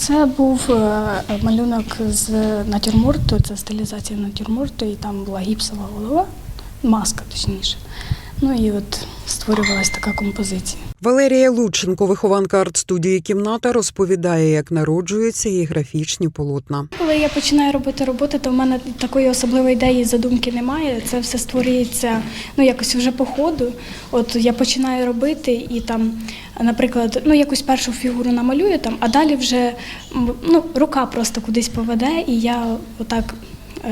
Це був е, малюнок з натюрморту, це стилізація натюрморту, і там була гіпсова голова, маска точніше. Ну і от створювалася така композиція. Валерія Лученко, вихованка арт-студії кімната, розповідає, як народжуються її графічні полотна. Коли я починаю робити роботи, то в мене такої особливої ідеї задумки немає. Це все створюється ну якось вже по ходу. От я починаю робити і там, наприклад, ну якусь першу фігуру намалюю там, а далі вже ну, рука просто кудись поведе, і я отак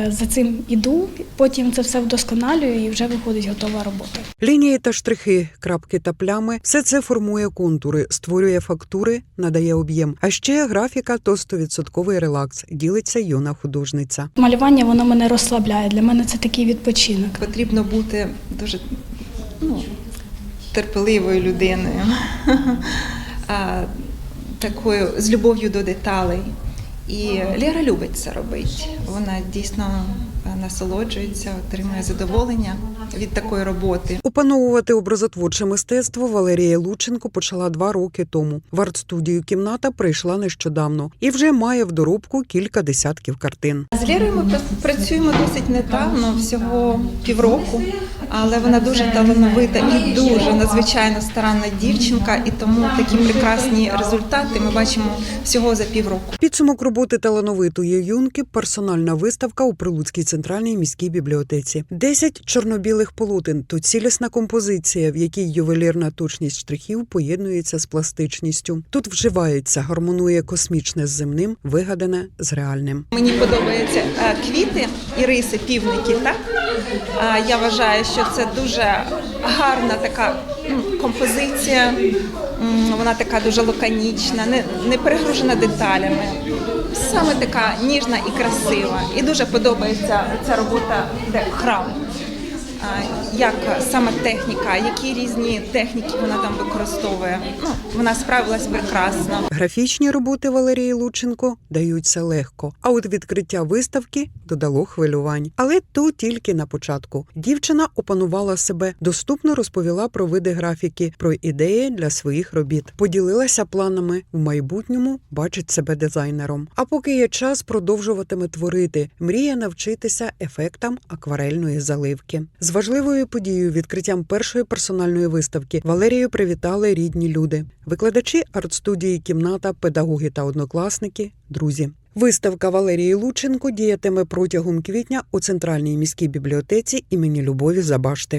за цим іду. Потім це все вдосконалюю і вже виходить готова робота. Лінії та штрихи, крапки та плями все це формує контури, створює фактури, надає об'єм. А ще графіка то 100% релакс, ділиться юна художниця. Малювання воно мене розслабляє. Для мене це такий відпочинок. Потрібно бути дуже ну, терпеливою людиною, такою з любов'ю до деталей. І Лера любить це робити. Вона дійсно насолоджується, отримує задоволення від такої роботи. Опановувати образотворче мистецтво Валерія Лученко почала два роки тому. В арт-студію кімната прийшла нещодавно і вже має в доробку кілька десятків картин. З Лєрою ми працюємо досить недавно, всього півроку, але вона дуже талановита і дуже надзвичайно старанна дівчинка, і тому такі прекрасні результати ми бачимо всього за півроку. Підсумок роботи талановитої юнки персональна виставка у Прилуцькій центральній міській бібліотеці. Десять чорно-білих полотен то цілісна композиція, в якій ювелірна точність штрихів поєднується з пластичністю. Тут вживається, гармонує космічне з земним, вигадане з реальним. Мені подобаються е, квіти і риси, півники. Так я вважаю, що це дуже гарна така композиція. Вона така дуже лаконічна, не, не перегружена деталями. Саме така ніжна і красива. І дуже подобається ця робота, де храм. Як саме техніка, які різні техніки вона там використовує. Ну, вона справилась прекрасно. Графічні роботи Валерії Лученко даються легко, а от відкриття виставки додало хвилювань. Але то тільки на початку. Дівчина опанувала себе, доступно розповіла про види графіки, про ідеї для своїх робіт, поділилася планами в майбутньому, бачить себе дизайнером. А поки є час, продовжуватиме творити, мріє навчитися ефектам акварельної заливки. З важливою подією відкриттям першої персональної виставки Валерію привітали рідні люди, викладачі арт-студії кімната, педагоги та однокласники, друзі. Виставка Валерії Лученко діятиме протягом квітня у центральній міській бібліотеці імені Любові Забашти.